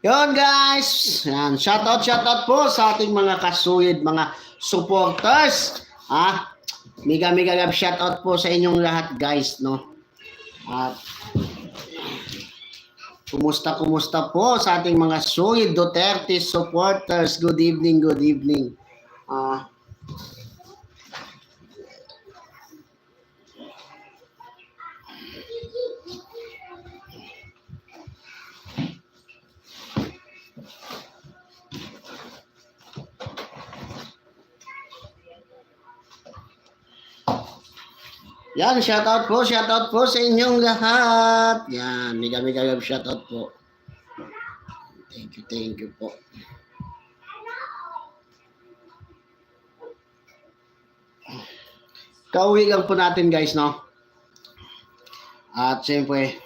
Yon guys, yan, shoutout, shoutout po sa ating mga kasuyid, mga supporters. Ah, mega mega love shoutout po sa inyong lahat guys, no. At kumusta kumusta po sa ating mga sulit Duterte supporters. Good evening, good evening. Ah, Yan, shoutout po, shoutout po sa inyong lahat. Yan, mega mega love shoutout po. Thank you, thank you po. Kauwi lang po natin guys, no? At siyempre,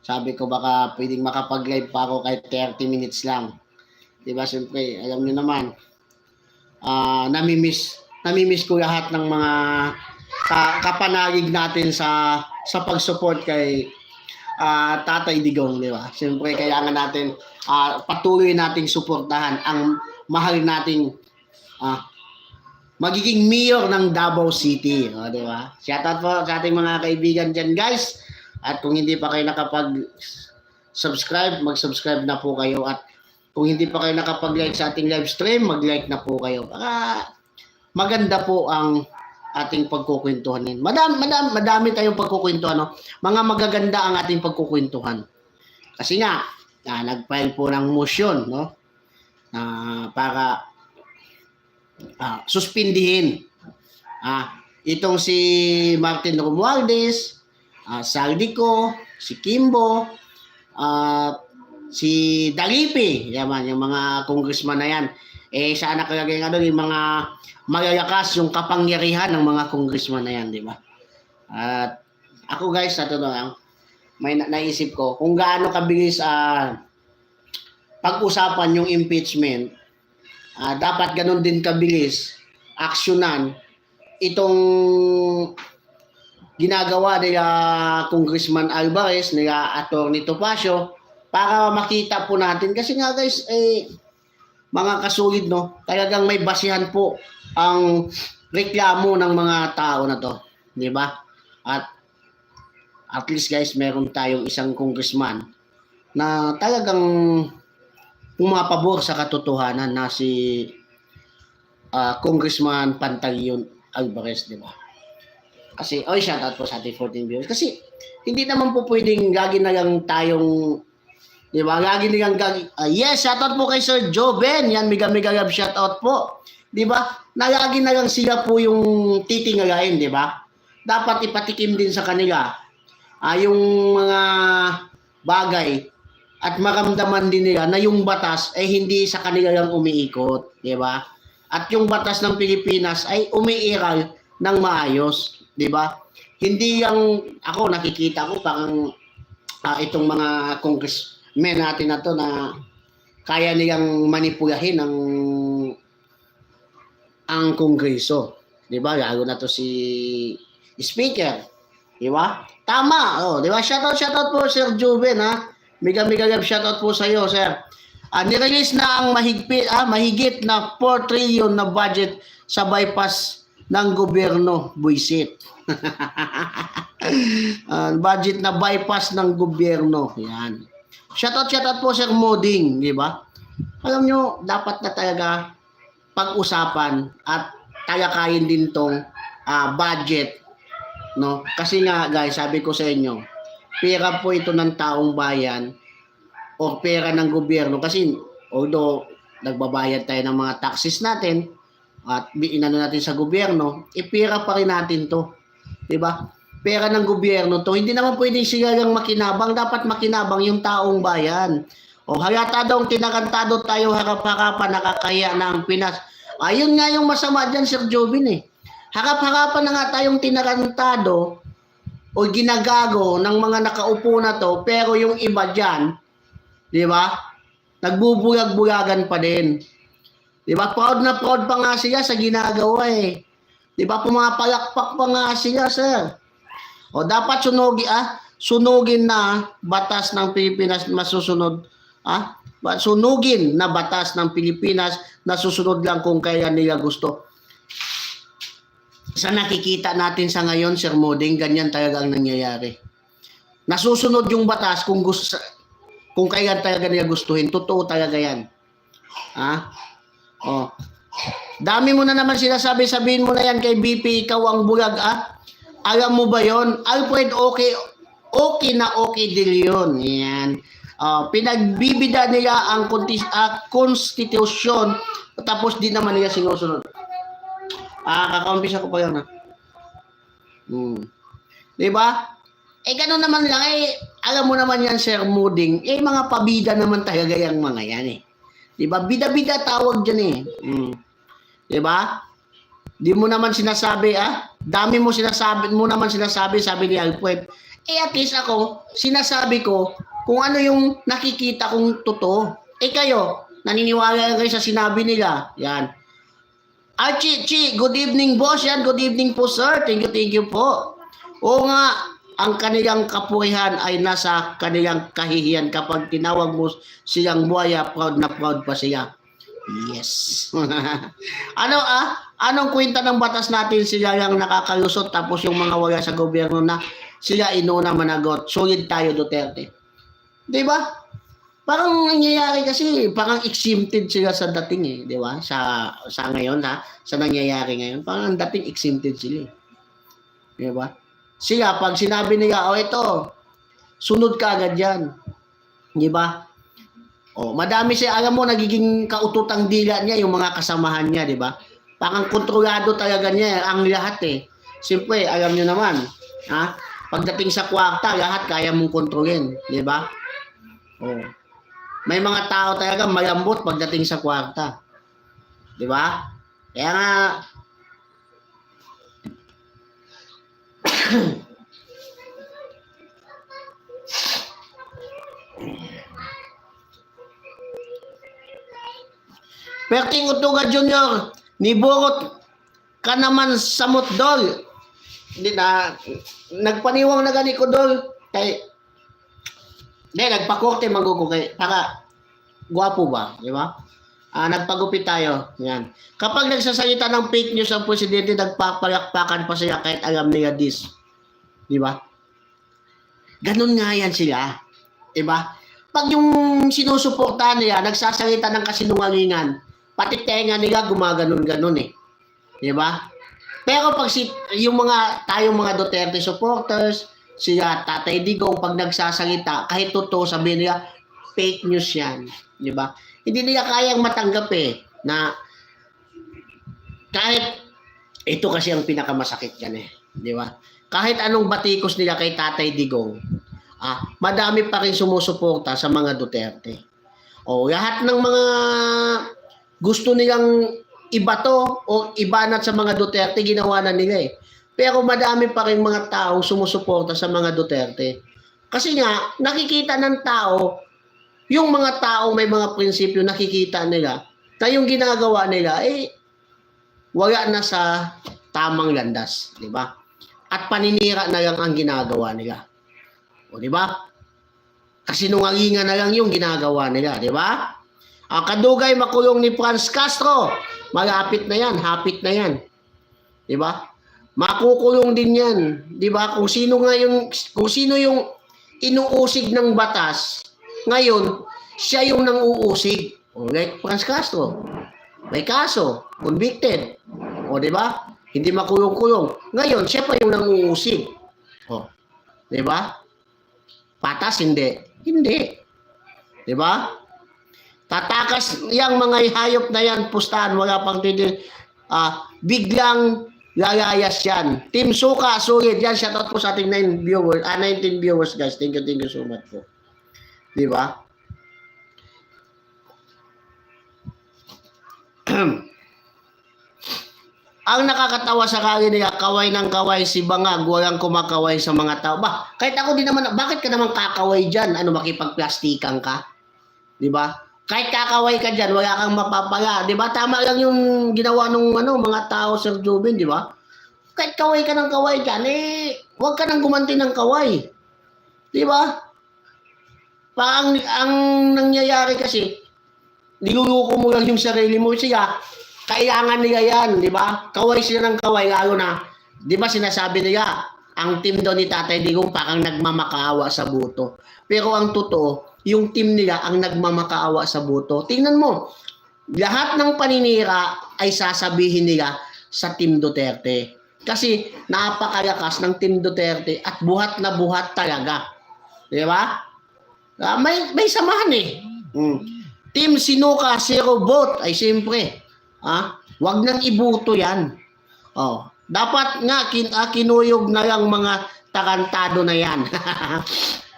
sabi ko baka pwedeng makapag-live pa ako kahit 30 minutes lang. Di ba? Siyempre, alam niyo naman, ah namimiss, namimiss ko lahat ng mga ka- kapanagig natin sa sa pag-support kay ah, Tatay Digong, di ba? Siyempre, kailangan natin ah, patuloy nating suportahan ang mahal nating ah, magiging mayor ng Davao City, o, di ba? Shoutout po sa ating mga kaibigan dyan, guys. At kung hindi pa kayo nakapag subscribe, mag-subscribe na po kayo at kung hindi pa kayo nakapag-like sa ating live stream, mag-like na po kayo. Para maganda po ang ating pagkukwentuhan din. Madami, madami, madami tayong pagkukwentuhan. No? Mga magaganda ang ating pagkukwentuhan. Kasi nga, ah, nag-file po ng motion, no? Ah, para ah, suspindihin ah, itong si Martin Romualdez, ah, Saldico, si Kimbo, at si Dalipi, yaman, yung mga congressman na yan. Eh, saan nakalagay nga doon yung mga malalakas yung kapangyarihan ng mga congressman na yan, di ba? At ako guys, sa totoo lang, may na- naisip ko kung gaano kabilis ah, pag-usapan yung impeachment, ah, dapat ganun din kabilis aksyonan itong ginagawa nila Congressman Alvarez, nila Attorney Topacio, para makita po natin. Kasi nga guys, eh, mga kasulid, no? Talagang may basihan po ang reklamo ng mga tao na to. Di ba? At at least guys, meron tayong isang congressman na talagang pumapabor sa katotohanan na si ah, Congressman Pantaleon Alvarez, di ba? Kasi, oy, shout out po sa ating 14 viewers. Kasi, hindi naman po pwedeng gagi na lang tayong, di ba, gagi na lang gagi, ah, yes, shout out po kay Sir Joven, yan, mega mega love shout out po. Di ba? Nalagi na lang sila po yung titingalain, di ba? Dapat ipatikim din sa kanila ah, yung mga bagay at maramdaman din nila na yung batas ay hindi sa kanila lang umiikot, di ba? At yung batas ng Pilipinas ay umiiral ng maayos, di ba? Hindi yung ako nakikita ko parang ah, itong mga congressmen natin na to na kaya nilang manipulahin ang ang kongreso. Di ba? Lalo na to si speaker. Di ba? Tama. Oh, di ba? Shoutout, shoutout po Sir Juven ha. Mega mega love shoutout po sa iyo, sir. Ah, nirelease na ang mahigpit, ah, mahigit na 4 trillion na budget sa bypass ng gobyerno, buisit. Ah, budget na bypass ng gobyerno. Yan. Shoutout, shoutout po Sir Moding, di ba? Alam nyo, dapat na talaga pag-usapan at talakayin din tong ah, budget no? Kasi nga guys sabi ko sa inyo pera po ito ng taong bayan o pera ng gobyerno. Kasi although nagbabayad tayo ng mga taxes natin at inano natin sa gobyerno eh pera pa rin natin to di ba pera ng gobyerno to hindi naman pwedeng sila lang makinabang. Dapat makinabang yung taong bayan. O halata daw tinakantado tayo harap-harapan nakakaya na ang Pinas. Ayun nga yung masama dyan Sir Jobin eh. Harap-harapan na nga tayong tinarantado o ginagago ng mga nakaupo na to, pero yung iba dyan, di ba, nagbubulag-bulagan pa din. Di ba, proud na proud pa nga sila sa ginagawa eh. Di ba, pumapalakpak pa nga sila, sir. O dapat sunugi, ah, sunugin na batas ng Pilipinas masusunod, ah, sunugin na batas ng Pilipinas na susunod lang kung kaya nila gusto. Sa nakikita natin sa ngayon, Sir Moding, ganyan talaga ang nangyayari. Nasusunod yung batas kung gusto kung kaya talaga nila gustuhin. Totoo talaga yan. Ha? Oh. Dami mo na naman sinasabi, sabihin mo na yan kay BP, ikaw ang bulag, ah. Alam mo ba yon? Alfred, okay, okay na okay deal yun. Yan. Ah, pinagbibida nila ang kontis- ah, konstitusyon tapos di naman nila sinusunod. Ah, kakaumpisa ko pa yun, ha? Hmm. Di ba? Eh, gano'n naman lang, eh, alam mo naman yan, Sir Muding, eh, mga pabida naman talaga yung mga yan, eh. Di ba? Bida-bida tawag dyan, eh. Hmm. Di ba? Di mo naman sinasabi, ah. Dami mo sinasabi, mo naman sinasabi, sabi ni Alfred. Eh, at least ako, sinasabi ko kung ano yung nakikita kong totoo. Eh, kayo, naniniwala kayo sa sinabi nila. Yan. Archie, Chi, good evening boss yan. Good evening po sir. Thank you, thank you po. Oo nga, ang kanilang kapurihan ay nasa kanilang kahihiyan kapag tinawag mo silang buhaya, proud na proud pa siya. Yes. ano ah? Anong kwenta ng batas natin sila yung nakakalusot tapos yung mga wala sa gobyerno na sila inuna managot. Sulit tayo Duterte. 'Di ba? Parang nangyayari kasi parang exempted sila sa dating eh, 'di ba? Sa sa ngayon ha, sa nangyayari ngayon, parang ang dating exempted sila. eh. 'Di ba? Sila pag sinabi nila, "Oh, ito, sunod ka agad 'yan." 'Di ba? Oh, madami siya, alam mo, nagiging kaututang dila niya yung mga kasamahan niya, di ba? Parang kontrolado talaga niya ang lahat eh. Siyempre, alam niyo naman, ha? Pagdating sa kwarta, lahat kaya mong kontrolin, di ba? Oh. May mga tao talaga malambot pagdating sa kwarta. Di ba? Kaya nga, Perting Utuga Junior, niburot ka naman sa mutdol. Hindi na, nagpaniwang na gani ko dol. Kay, hindi, nagpakorte magugo kay, para, gwapo ba? Di ba? Ah, nagpagupit tayo. Yan. Kapag nagsasalita ng fake news ang presidente, nagpapalakpakan pa siya kahit alam nila this. Di ba? Ganun nga yan sila. Di ba? Pag yung sinusuportahan nila, nagsasalita ng kasinungalingan, pati tenga nila gumaganon-ganon eh. Di ba? Pero pag si, yung mga, tayong mga Duterte supporters, sila Tatay Digong, pag nagsasalita, kahit totoo, sabihin nila, fake news yan. Di ba? Hindi nila kayang matanggap eh, na kahit, ito kasi ang pinakamasakit yan eh. Di ba? Kahit anong batikos nila kay Tatay Digong, ah, madami pa rin sumusuporta sa mga Duterte. O lahat ng mga gusto nilang ibato o ibanat sa mga Duterte, ginawa na nila eh. Pero madami pa rin mga taong sumusuporta sa mga Duterte. Kasi nga, nakikita ng tao, yung mga taong may mga prinsipyo, nakikita nila, na yung ginagawa nila, eh, wala na sa tamang landas. Di ba? At paninira na lang ang ginagawa nila. O, di ba? Kasi nungalingan na lang yung ginagawa nila, di ba? Ang kadugay makulong ni Franz Castro, malapit na yan, hapit na yan. Di ba? Makukulong din yan, di ba? Kung sino nga yung kung sino yung inuusig ng batas, ngayon siya yung nanguusig. Like Franz Castro. May kaso, convicted. O, di ba? Hindi makulong-kulong. Ngayon, siya pa yung nanguusig. O, di ba? Patas, hindi. Hindi. Di ba? Tatakas yang mga hayop na yan, pustahan, wala pang titil. Ah, biglang lalayas yan. Team Suka, sulit yan. Shoutout po sa ating 9 viewers, ah, 19 viewers guys. Thank you, thank you so much po. Di ba? Ang nakakatawa sa kali nila, kaway ng kaway si Bangag, walang kumakaway sa mga tao. Ba, kahit ako din naman, bakit ka naman kakaway dyan? Ano, makipagplastikan ka? Di ba? Kahit kakaway ka dyan, wala kang mapapala. Di ba? Tama lang yung ginawa ng ano, mga tao, Sir Jubin, di ba? Kahit kaway ka ng kaway dyan, eh, huwag ka nang gumanti ng kaway. Di ba? Parang ang nangyayari kasi, niluluko mo lang yung sarili mo siya. Kailangan nila yan, di ba? Kaway sila ng kaway, lalo na, di ba sinasabi nila, ang team daw ni Tatay Digong parang nagmamakaawa sa buto. Pero ang totoo, yung team nila ang nagmamakaawa sa buto. Tingnan mo, lahat ng paninira ay sasabihin nila sa Team Duterte. Kasi napakalakas ng Team Duterte at buhat na buhat talaga. Di ba? Ah, may, may samahan eh. Mm. Team Sinuka, zero vote. Ay, siyempre. Ah, wag nang ibuto yan. Oh, dapat nga kin ah, kinuyog na lang mga tarantado na yan.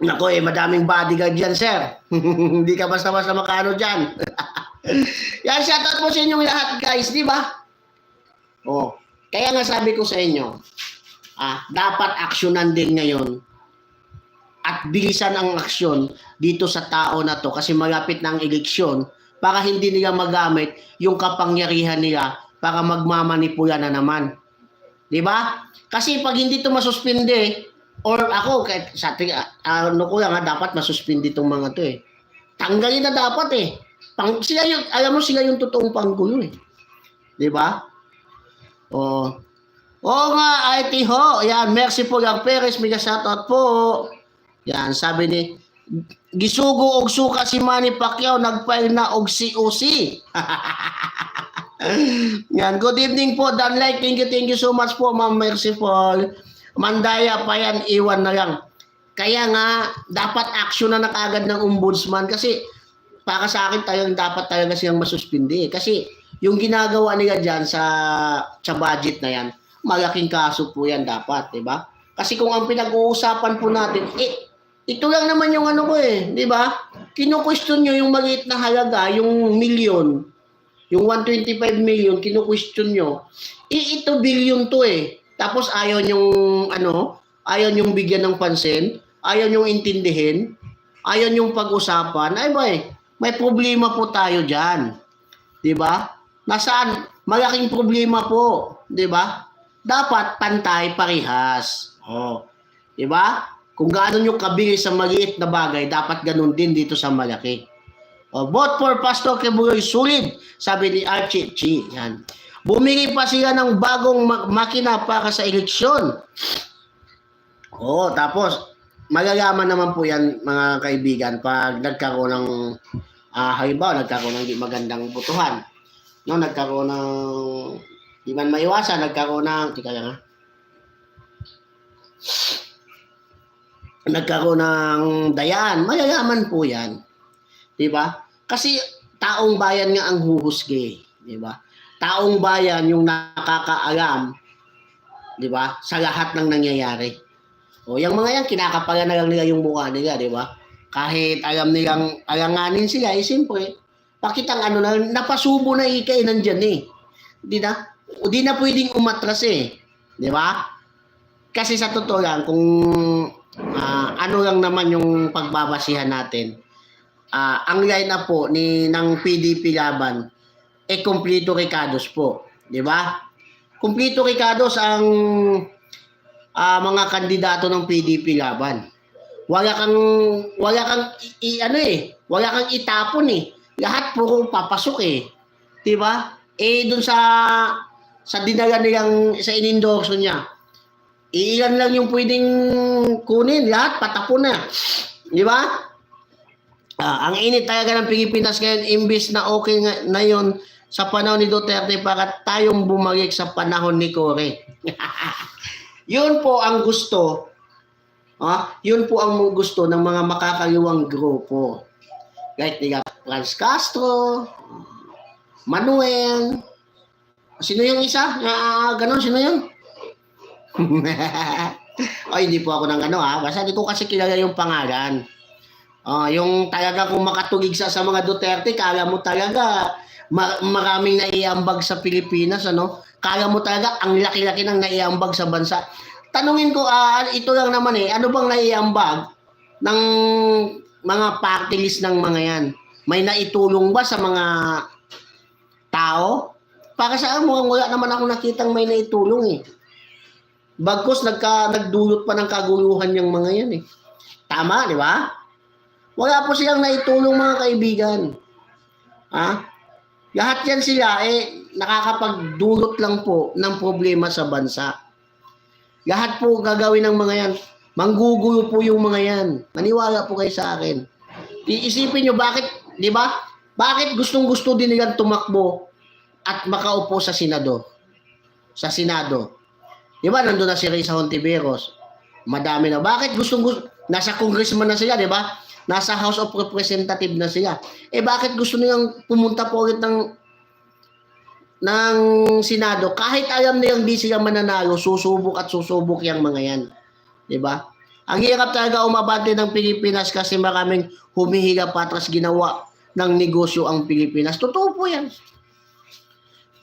Nako eh, madaming bodyguard dyan, sir. Hindi ka basta-basta makano dyan. Yan, shoutout po sa inyong lahat, guys, di ba? Oh, kaya nga sabi ko sa inyo, ah, dapat aksyonan din ngayon at bilisan ang aksyon dito sa tao na to kasi malapit na ang eleksyon para hindi nila magamit yung kapangyarihan nila para magmamanipula na naman. 'Di ba? Kasi pag hindi to masuspinde or ako kahit sa ating ano ko lang ha, dapat masuspinde itong mga to eh. Tanggalin na dapat eh. Pang, sila yung, alam mo sila yung totoong panggulo eh. 'Di ba? Oh. Oo nga, IT ho. Yan, merci po lang Perez. Mega shoutout po. Yan, sabi ni Gisugo og suka si Manny Pacquiao nagfile na og COC. yan, good evening po Dan Like. Thank you, thank you so much po Ma'am Merciful. Mandaya pa yan, iwan na lang. Kaya nga, dapat action na nakagad ng ombudsman kasi para sa akin talagang dapat talaga siyang masuspindi. Kasi yung ginagawa nila dyan sa, sa budget na yan, malaking kaso po yan dapat, di ba? Kasi kung ang pinag-uusapan po natin, eh, ito lang naman yung ano ko eh, di ba? Kino-question nyo yung maliit na halaga, yung million, yung 125 million, kino-question nyo. Eh, ito billion to eh. Tapos ayaw yung ano, ayaw yung bigyan ng pansin, ayaw yung intindihin, ayaw yung pag-usapan. Ay eh, may problema po tayo dyan. Di ba? Nasaan? Malaking problema po. Di ba? Dapat pantay parihas. Oh. Di ba? Kung gaano nyo kabili sa maliit na bagay, dapat ganun din dito sa malaki. Oh, vote for Pastor Kebuloy Sulid, sabi ni Archie Chi. Yan. Bumili pa sila ng bagong ma- makina para sa eleksyon. Oh, tapos malalaman naman po yan mga kaibigan pag nagkaroon ng ah halimbawa nagkaroon ng magandang butuhan. No, nagkaroon ng di man maiwasan, nagkaroon ng tika lang ha. Nagkaroon ng dayaan, malalaman po yan. Di ba? Kasi taong bayan nga ang huhusge, di ba? Taong bayan yung nakakaalam, di ba, sa lahat ng nangyayari. O, yung mga yan, kinakapalan na lang nila yung mukha nila, di ba? Kahit alam nilang alanganin sila, eh, siyempre, pakitang ano na, napasubo na ikay nandyan eh. Di na? Di na pwedeng umatras eh. Di ba? Kasi sa totoo lang, kung ah, ano lang naman yung pagbabasihan natin, ah, ang line up po ni ng PDP laban eh kumplito Ricardos po, 'di ba? Kumplito Ricardos ang ah, mga kandidato ng PDP laban. Wala kang wala kang i, ano eh, wala kang itapon eh. Lahat puro papasok eh. 'Di ba? Eh dun sa sa dinala nilang sa inendorso niya. Ilan lang yung pwedeng kunin, lahat patapon na. 'Di ba? Ah, ang init talaga ng Pilipinas ngayon, imbis na okay na yun sa panahon ni Duterte para tayong bumalik sa panahon ni Cory. yun po ang gusto, ah, yun po ang gusto ng mga makakaliwang grupo. Kahit nila Franz Castro, Manuel, sino yung isa? Na ganon, sino yun? Ay, hindi po ako ng ano ha. Basta hindi ko kasi kilala yung pangalan. Ah, yung talaga kung makatugig sa, sa mga Duterte, kala mo talaga ma- maraming naiambag sa Pilipinas, ano? Kala mo talaga ang laki-laki ng naiambag sa bansa. Tanungin ko, ah, ito lang naman eh, ano bang naiambag ng mga party list ng mga yan? May naitulong ba sa mga tao? Para sa akin, mukhang wala naman ako nakitang may naitulong eh. Bagkus nagka, nagdulot pa ng kaguluhan yung mga yan eh. Tama, di ba? Wala po silang naitulong mga kaibigan. Ha? Lahat yan sila, eh, nakakapagdulot lang po ng problema sa bansa. Lahat po gagawin ng mga yan. Manggugulo po yung mga yan. Maniwala po kayo sa akin. Iisipin nyo, bakit, di ba? Bakit gustong gusto din nilang tumakbo at makaupo sa Senado? Sa Senado. Di ba, nandun na si Risa Hontiveros. Madami na. Bakit gustong gusto, nasa congressman na sila, di ba? Nasa House of Representative na sila. Eh bakit gusto nilang pumunta po ulit ng ng Senado kahit alam nilang di sila mananalo, susubok at susubok yung mga yan. 'Di ba? Ang hirap talaga umabante ng Pilipinas kasi maraming humihiga patras ginawa ng negosyo ang Pilipinas. Totoo po 'yan.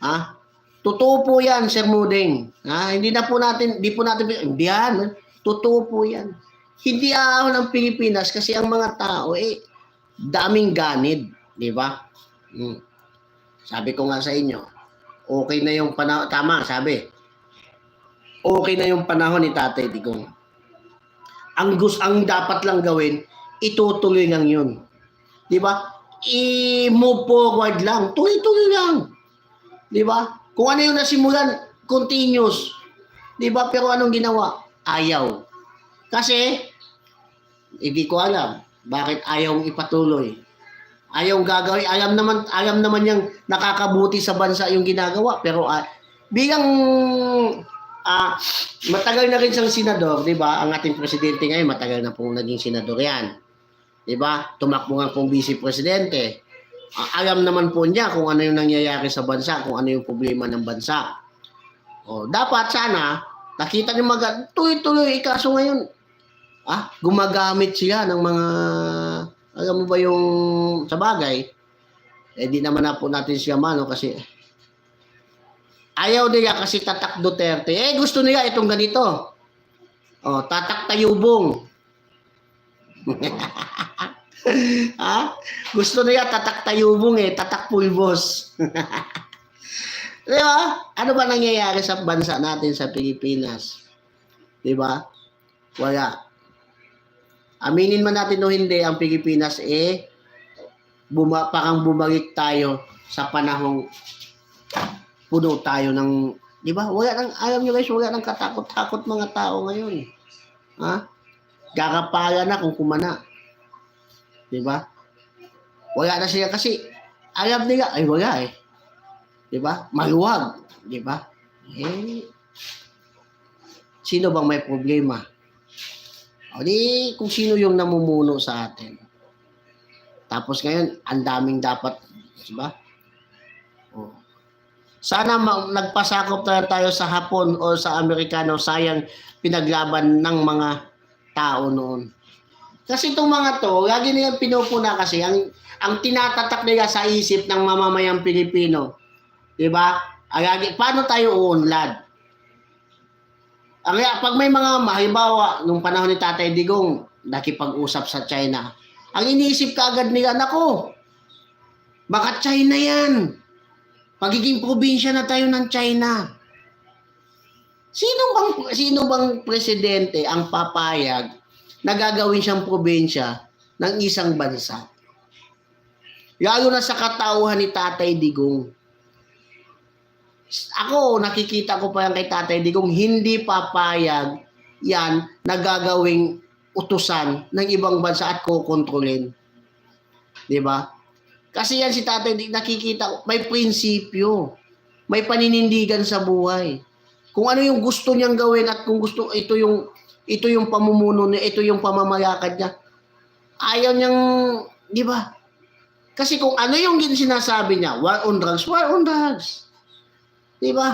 Ha? Totoo po 'yan, Sir Muding. Ha? Hindi na po natin, di po natin hindi yan. Totoo po 'yan. Hindi aahon ang Pilipinas kasi ang mga tao eh daming ganid, 'di ba? Hmm. Sabi ko nga sa inyo, okay na yung panahon, tama, sabi. Okay na yung panahon ni Tatay Digong. Ang gus ang dapat lang gawin, itutuloy lang 'yun. 'Di ba? I-move forward lang, tuloy-tuloy lang. 'Di ba? Kung ano yung nasimulan, continuous. 'Di ba? Pero anong ginawa? Ayaw. Kasi hindi ko alam bakit ayaw ipatuloy. Ayaw gagawin, alam naman alam naman yang nakakabuti sa bansa yung ginagawa pero ah, bilang ah, matagal na rin siyang senador, 'di ba? Ang ating presidente ngayon matagal na pong naging senador 'yan. 'Di ba? Tumakbo nga pong vice presidente. Ah, alam naman po niya kung ano yung nangyayari sa bansa, kung ano yung problema ng bansa. O, dapat sana nakita niyo mag tuloy-tuloy eh, kaso ngayon ah, gumagamit siya ng mga alam mo ba yung sa bagay eh di naman na po natin siya mano kasi ayaw nila kasi tatak Duterte eh gusto nila itong ganito oh tatak tayubong ha gusto nila tatak tayubong eh tatak pulbos Di ba? Ano ba nangyayari sa bansa natin sa Pilipinas? Di ba? Wala. Aminin man natin o hindi, ang Pilipinas eh, buma, parang bumalik tayo sa panahong puno tayo ng, di ba? Wala nang, alam nyo guys, wala nang katakot-takot mga tao ngayon. Ha? Gagapala na kung kumana. Di ba? Wala na siya kasi, alam nila, ay wala eh. Di ba? Maluwag. Di ba? Eh, sino bang may problema? O di, kung sino yung namumuno sa atin. Tapos ngayon, ang daming dapat, di ba? O. Sana ma- nagpasakop na tayo sa Hapon o sa Amerikano, sayang pinaglaban ng mga tao noon. Kasi itong mga to, lagi nilang pinupuna kasi, ang, ang tinatatak nila sa isip ng mamamayang Pilipino, di ba? Lagi, paano tayo uunlad? Ang pag may mga halimbawa nung panahon ni Tatay Digong nakipag-usap sa China, ang iniisip kaagad nila nako. Baka China 'yan. Pagiging probinsya na tayo ng China. Sino bang sino bang presidente ang papayag na gagawin siyang probinsya ng isang bansa? Lalo na sa katauhan ni Tatay Digong ako, nakikita ko pa yan kay Tatay Digong, hindi papayag yan na gagawing utusan ng ibang bansa at kukontrolin. Di ba? Kasi yan si Tatay nakikita ko, may prinsipyo. May paninindigan sa buhay. Kung ano yung gusto niyang gawin at kung gusto, ito yung, ito yung pamumuno niya, ito yung pamamalakad niya. Ayaw niyang, di ba? Kasi kung ano yung sinasabi niya, war on drugs, war on drugs. Di ba?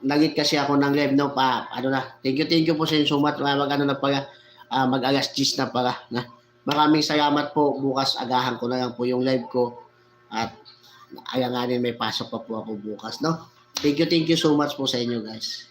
Nagit kasi ako ng live no? Pa ano na? Thank you thank you po sa inyo much. Mag ano na pala ah, mag alas 10 na pala na? Maraming salamat po. Bukas agahan ko na lang po yung live ko. At ayanganin may pasok pa po ako bukas no? Thank you thank you so much po sa inyo guys